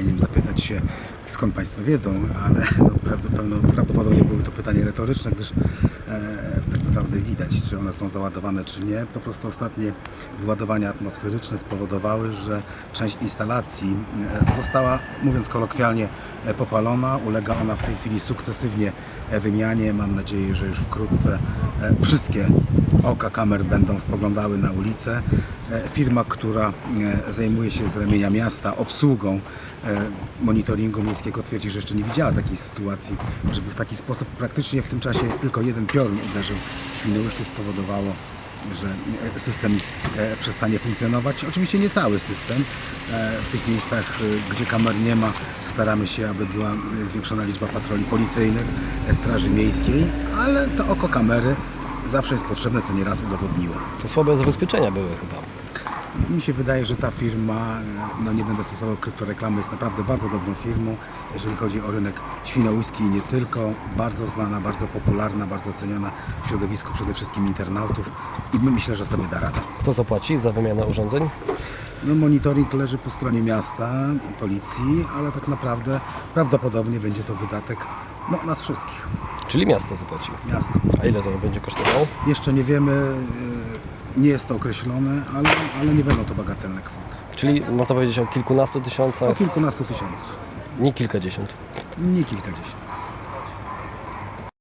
powinienem zapytać się, skąd Państwo wiedzą, ale no, prawdopodobnie, były to pytanie retoryczne, gdyż e, tak naprawdę widać, czy one są załadowane, czy nie. Po prostu ostatnie wyładowania atmosferyczne spowodowały, że część instalacji e, została, mówiąc kolokwialnie, e, popalona. Ulega ona w tej chwili sukcesywnie e, wymianie. Mam nadzieję, że już wkrótce wszystkie oka kamer będą spoglądały na ulicę. E, Firma, która e, zajmuje się z ramienia miasta obsługą e, monitoringu miejskiego twierdzi, że jeszcze nie widziała takiej sytuacji, żeby w taki sposób praktycznie w tym czasie tylko jeden piorun uderzył w Świnoujściu spowodowało że system przestanie funkcjonować. Oczywiście nie cały system. W tych miejscach, gdzie kamer nie ma, staramy się, aby była zwiększona liczba patroli policyjnych, straży miejskiej, ale to oko kamery zawsze jest potrzebne, co nieraz udowodniło. To słabe zabezpieczenia były chyba. Mi się wydaje, że ta firma, no nie będę stosował kryptoreklamy, jest naprawdę bardzo dobrą firmą, jeżeli chodzi o rynek świnoujski i nie tylko. Bardzo znana, bardzo popularna, bardzo ceniona w środowisku przede wszystkim internautów i my myślę, że sobie da radę. Kto zapłaci za wymianę urządzeń? No, monitoring leży po stronie miasta i policji, ale tak naprawdę prawdopodobnie będzie to wydatek no, nas wszystkich, Czyli miasto zapłaci. miasta. A ile to będzie kosztowało? Jeszcze nie wiemy, nie jest to określone, ale, ale nie będą to bagatelne kwoty. Czyli można powiedzieć o kilkunastu O tysiącach, kilkunastu tysiącach, nie kilkadziesiąt. nie kilkadziesiąt.